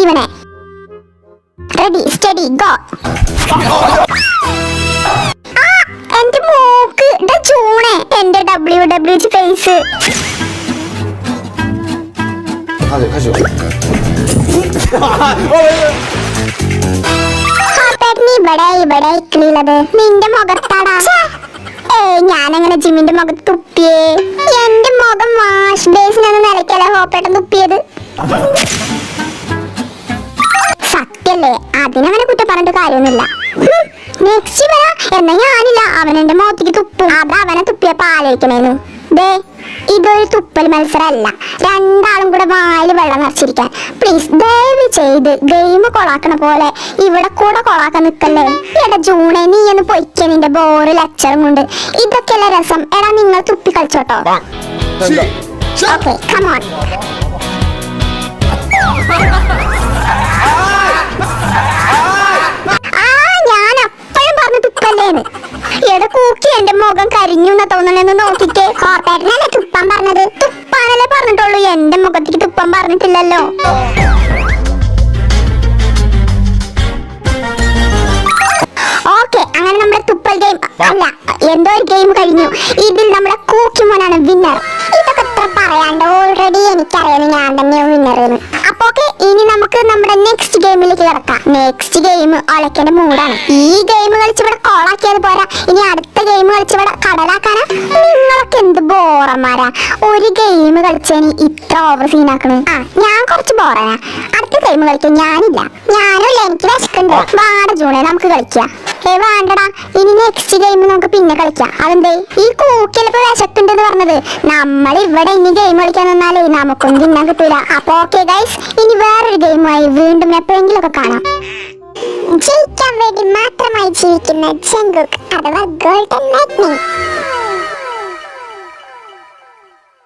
മതിവനെ. Ready steady go എന്റെ മൂക്ക്. ചൂണേ. എന്റെ ഡബ്ല്യു ഡബ്ല്യു ജി ഫേസ് ഇവിടെ ഇവിടെ ഇക്കിളിയുള്ളത് നിന്റെ മുഖത്താടാ ഞാനങ്ങനെ ജിമ്മിന്റെ മുഖത്ത് തുപ്പിയേ. എന്റെ മുഖം വാഷ് ബേസിനൊന്നും നിലയ്ക്കല്ല ഹോപ്പേട്ടൻ തുപ്പിയത് അതിനവനെ കുറ്റം പറഞ്ഞിട്ട് കാര്യമൊന്നുമില്ല. നെക്സ്റ്റ് വരാ എന്നാ ഞാനില്ല അവൻ എന്റെ മുഖത്തേക്ക് തുപ്പും. അത് അവനെ തുപ്പിയപ്പോ ആലോചിക്കണേന്നു ദേ ഇതൊരു തുപ്പൽ മത്സരമല്ല. രണ്ടാളും കൂടെ വായിൽ വെള്ളം നിറച്ചിരിക്കാൻ. പ്ലീസ് ദയവ് ചെയ്ത് ഗെയിം കൊളാക്കണ പോലെ ഇവിടെ കൂടെ കൊളാക്കാൻ നിക്കല്ലേ എടാ ജൂണെ നീ ഒന്ന് പൊയ്ക്ക നിന്റെ ബോറ് ലെക്ചറും കൊണ്ട്. ഇതൊക്കെയല്ലേ രസം? എടാ നിങ്ങൾ തുപ്പി കളിച്ചോട്ടോ. ഓക്കെ കമോൺ പറഞ്ഞു എട കൂക്കി എന്റെ മുഖം കരിഞ്ഞു എന്നാ തോന്നണെന്ന് നോക്കിക്കേ. കോട്ടേട്ടനല്ലേ തുപ്പാൻ പറഞ്ഞത്? തുപ്പാനല്ലേ പറഞ്ഞിട്ടുള്ളൂ. എന്റെ മുഖത്തേക്ക് തുപ്പാൻ പറഞ്ഞിട്ടില്ലല്ലോ. ഓക്കെ അങ്ങനെ നമ്മുടെ തുപ്പൽ ഗെയിം അല്ല എന്തോ ഒരു ഗെയിം കഴിഞ്ഞു. ഇതിൽ നമ്മുടെ കൂക്കിമോനാണ് വിന്നർ ഇതൊക്കെ ഇത്ര പറയാണ്ട്? ഓൾറെഡി എനിക്കറിയാം ഞാൻ തന്നെയാണ് വിന്നർ എന്ന്. നമുക്ക് നമ്മുടെ നെക്സ്റ്റ് ഗെയിമിലേക്ക് കിടക്കാം. നെക്സ്റ്റ് ഗെയിം ഒലക്കന്റെ മൂടാണ് ഈ ഗെയിം കളിച്ച് ഇവിടെ കോളാക്കിയത് പോരാ. ഇനി അടുത്ത ഗെയിം കളിച്ച് ഇവിടെ കടലാക്കാനാ. നിങ്ങളൊക്കെ എന്ത് ബോറന്മാരാ. ഒരു ഗെയിം കളിച്ചതിന് ഇത്ര ഓവർ സീനാക്കണ് ആ ഞാൻ കുറച്ച് ബോറാണ് അടുത്ത ഗെയിം കളിക്കാൻ ഞാനില്ല. ഞാനും എനിക്ക് വിശക്കുണ്ട്. വാട ജൂണേ നമുക്ക് കളിക്കാം. ഏ വേണ്ടടാ. നെക്സ്റ്റ് ഗെയിം നമുക്ക് പിന്നെ കളിക്കാം. അതെന്തേ? ഈ കൂക്കിലിപ്പോ വിശക്കുണ്ടെന്ന് പറഞ്ഞത്. നമ്മൾ ഇവിടെ ഇനി ഗെയിം കളിക്കാൻ നിന്നാലേ നമുക്കൊന്നും തിന്നാൻ കിട്ടൂല. അപ്പൊ ഓക്കെ ഗൈസ് ഇനി വേറൊരു ഗെയിമായി വീണ്ടും എപ്പോഴെങ്കിലും ഒക്കെ കാണാം. ജയിക്കാൻ വേണ്ടി മാത്രമായി ജീവിക്കുന്ന ജങ്കുക്ക് അഥവാ ഗോൾഡൻ ലൈറ്റ്നിങ്